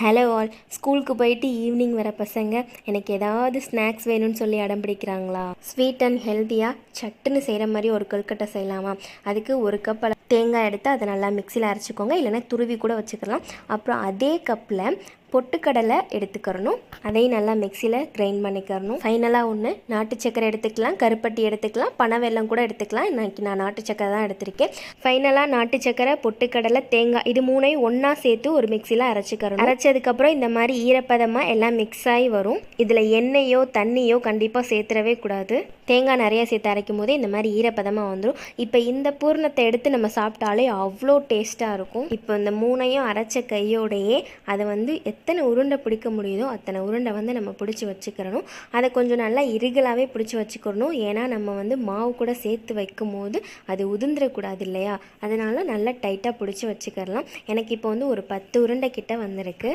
Hello all ஸ்கூலுக்கு போயிட்டு evening வர பசங்க எனக்கு ஏதாவது ஸ்நாக்ஸ் வேணும்னு சொல்லி அடம் பிடிக்கிறாங்களா? ஸ்வீட் அண்ட் ஹெல்த்தியாக சட்டுன்னு செய்கிற மாதிரி ஒரு கொல்கட்டை செய்யலாமா? அதுக்கு ஒரு கப் தேங்காய் எடுத்து அதை நல்லா மிக்சியில் அரைச்சிக்கோங்க. இல்லைன்னா துருவி கூட வச்சுக்கலாம். அப்புறம் அதே கப்பில் பொட்டுக்கடலை எடுத்துக்கிறணும். அதையும் நல்லா மிக்சியில் கிரைண்ட் பண்ணிக்கிறணும். ஃபைனலாக ஒன்று நாட்டு சக்கரை எடுத்துக்கலாம் கருப்பட்டி எடுத்துக்கலாம் பனவெல்லம் கூட எடுத்துக்கலாம். இன்னைக்கு நான் நாட்டு சக்கரை தான் எடுத்திருக்கேன். ஃபைனலாக நாட்டு சக்கரை பொட்டுக்கடலை தேங்காய் இது மூணையும் ஒன்றா சேர்த்து ஒரு மிக்சியில் அரைச்சிக்கிறணும். அரைச்சதுக்கப்புறம் இந்த மாதிரி ஈரப்பதமாக எல்லாம் மிக்ஸ் ஆகி வரும். இதில் எண்ணெயோ தண்ணியோ கண்டிப்பாக சேர்த்துடவே கூடாது. தேங்காய் நிறைய சேர்த்து அரைக்கும் போது இந்த மாதிரி ஈரப்பதமாக வந்துடும் இப்போ இந்த பூர்ணத்தை எடுத்து நம்ம சாப்பிட்டாலே அவ்வளோ டேஸ்ட்டாக இருக்கும். இப்போ இந்த மூணையும் அரைச்ச கையோடையே அதை வந்து எத்தனை உருண்டை பிடிக்க முடியுதோ அத்தனை உருண்டை வந்து நம்ம பிடிச்சி வச்சுக்கிறணும். அதை கொஞ்சம் நல்லா இறுகலாகவே பிடிச்சி வச்சுக்கிறணும் ஏன்னா நம்ம வந்து மாவு கூட சேர்த்து வைக்கும் போது அது உதிர்ந்துடக்கூடாது இல்லையா? அதனால் நல்லா டைட்டாக பிடிச்சி வச்சுக்கிறலாம். எனக்கு இப்போ வந்து ஒரு பத்து உருண்டை கிட்ட வந்திருக்கு.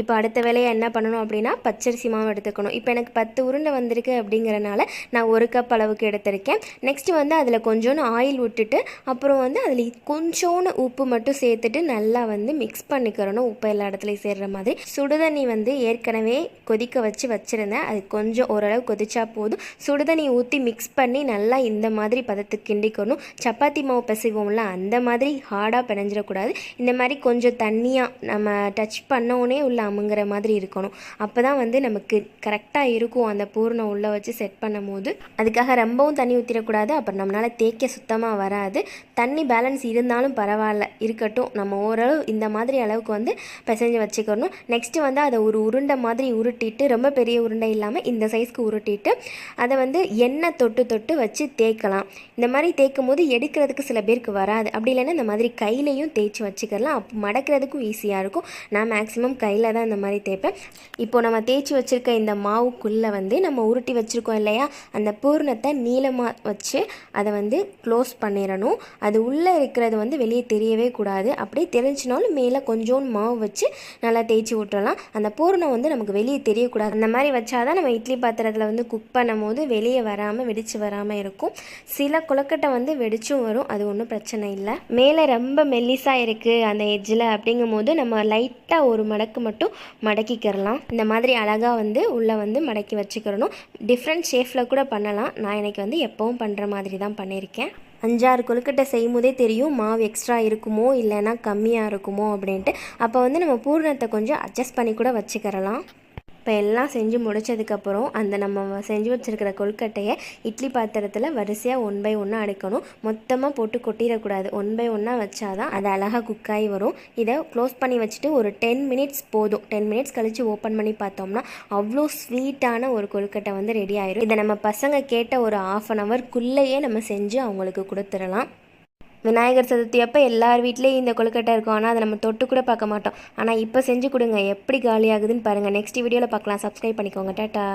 இப்போ அடுத்த வேலையை என்ன பண்ணணும் அப்படின்னா பச்சரிசி மாவு எடுத்துக்கணும். இப்போ எனக்கு பத்து உருண்டை வந்திருக்கு அப்படிங்கிறனால நான் ஒரு கப் அளவுக்கு எடுத்திருக்கேன். நெக்ஸ்ட் வந்து அதில் கொஞ்சோண்டு ஆயில் விட்டுட்டு அப்புறம் வந்து அதில் கொஞ்சோன்னு உப்பு மட்டும் சேர்த்துட்டு நல்லா வந்து மிக்ஸ் பண்ணிக்கிறணும். உப்பு எல்லா இடத்துலையும் சேர்கிற மாதிரி. சுடுதண்ணி வந்து ஏற்கனவே கொதிக்க வச்சு வச்சுருந்தேன். அது கொஞ்சம் ஓரளவு கொதிச்சா போதும். சுடுதண்ணி ஊற்றி மிக்ஸ் பண்ணி நல்லா இந்த மாதிரி பதத்துக்கு கிண்டிக்கணும். சப்பாத்தி மாவு பிசைவோம்ல அந்த மாதிரி ஹார்டாக பிணைஞ்சிடக்கூடாது. இந்த மாதிரி கொஞ்சம் தண்ணியாக நம்ம டச் பண்ணோடனே உள்ள அமுங்கிற மாதிரி இருக்கணும். அப்போ தான் வந்து நமக்கு கரெக்டாக இருக்கும். அந்த பூர்ணம் உள்ளே வச்சு செட் பண்ணும் போது அதுக்காக ரொம்பவும் தண்ணி ஊற்றிடக்கூடாது அப்புறம் நம்மளால் தேய்க்க சுத்தமாக வராது. தண்ணி பேலன்ஸ் இருந்தாலும் பரவாயில்ல. இருக்கட்டும். நம்ம ஓரளவு இந்த மாதிரி அளவுக்கு வந்து பிசைஞ்சு வச்சுக்கணும். நெக்ஸ்ட்டு வந்து அதை ஒரு உருண்டை மாதிரி உருட்டிட்டு ரொம்ப பெரிய உருண்டை இல்லாமல் இந்த சைஸ்க்கு உருட்டிட்டு அதை வந்து எண்ணெய் தொட்டு தொட்டு வச்சு தேய்க்கலாம். இந்த மாதிரி தேய்க்கும் போது எடுக்கிறதுக்கு சில பேருக்கு வராது. அப்படி இல்லைன்னா இந்த மாதிரி கையிலையும் தேய்ச்சி வச்சுக்கலாம். அப்போ மடக்கிறதுக்கும் ஈஸியாக இருக்கும். நான் மேக்ஸிமம் கையில் தான் இந்த மாதிரி தேய்ப்பேன். இப்போ நம்ம தேய்ச்சி வச்சுருக்க இந்த மாவுக்குள்ளே வந்து நம்ம உருட்டி வச்சுருக்கோம் இல்லையா? அந்த பூர்ணத்தை நீளமாக வச்சு அதை வந்து க்ளோஸ் பண்ணிடணும். அது உள்ளே இருக்கிறது வந்து வெளியே தெரியவே கூடாது. அப்படியே தெரிஞ்சினாலும் மேலே கொஞ்சோண்டு மாவு வச்சு நல்லா தேய்ச்சி விட்டுறலாம் அந்த பூர்ணம் வந்து நமக்கு வெளியே தெரியக்கூடாது. அந்த மாதிரி வச்சாதான் நம்ம இட்லி பாத்திரத்தில் வந்து குக் பண்ணும் போது வெளியே வராமல் வெடிச்சு வராமல் இருக்கும். சில குளக்கட்டை வந்து வெடிச்சும் வரும். அது ஒன்றும் பிரச்சனை இல்லை. மேலே ரொம்ப மெல்லிஸாக இருக்குது அந்த எஜ்ஜில் அப்படிங்கும் போது நம்ம லைட்டாக ஒரு மடக்கு மட்டும் மடக்கிக்கிறலாம் இந்த மாதிரி அழகாக வந்து உள்ளே வந்து மடக்கி வச்சுக்கிறணும் டிஃப்ரெண்ட் ஷேஃபில் கூட பண்ணலாம். நான் எனக்கு வந்து எப்போவும் பண்ணுற மாதிரி தான் பண்ணியிருக்கேன். அஞ்சாறு கொழுக்கட்டை செய்யும் போதே தெரியும் மாவு எக்ஸ்ட்ரா இருக்குமோ இல்லைன்னா கம்மியாக இருக்குமோ அப்படின்ட்டு. அப்போ வந்து நம்ம பூரணத்தை கொஞ்சம் அட்ஜஸ்ட் பண்ணி கூட வச்சுக்கிறலாம். இப்போ எல்லாம் செஞ்சு முடிச்சதுக்கப்புறம் அந்த நம்ம செஞ்சு வச்சுருக்கிற கொழுக்கட்டையை இட்லி பாத்திரத்தில் வரிசையாக ஒன் பை ஒன்னாக அடுக்கணும். மொத்தமாக போட்டு கொட்டிடக்கூடாது. ஒன் பை ஒன்னாக வச்சாதான் அது அழகாக குக் ஆகி வரும். இதை க்ளோஸ் பண்ணி வச்சுட்டு ஒரு டென் மினிட்ஸ் போதும். டென் மினிட்ஸ் கழித்து ஓப்பன் பண்ணி பார்த்தோம்னா அவ்வளோ ஸ்வீட்டான ஒரு கொழுக்கட்டை வந்து ரெடி ஆயிரும். இதை நம்ம பசங்க கேட்ட ஒரு ஆஃப் அன் ஹவர்க்குள்ளேயே நம்ம செஞ்சு அவங்களுக்கு கொடுத்துடலாம். விநாயகர் சதுர்த்தி அப்போ எல்லார் வீட்லேயும் இந்த கொழுக்கட்டை இருக்கும். ஆனால் அதை நம்ம தொட்டு கூட பார்க்க மாட்டோம். ஆனால் இப்போ செஞ்சு கொடுங்க. எப்படி காலியாகுதுன்னு பாருங்கள் நெக்ஸ்ட் வீடியோவில் பார்க்கலாம். சப்ஸ்கிரைப் பண்ணிக்கோங்க. டாட்டா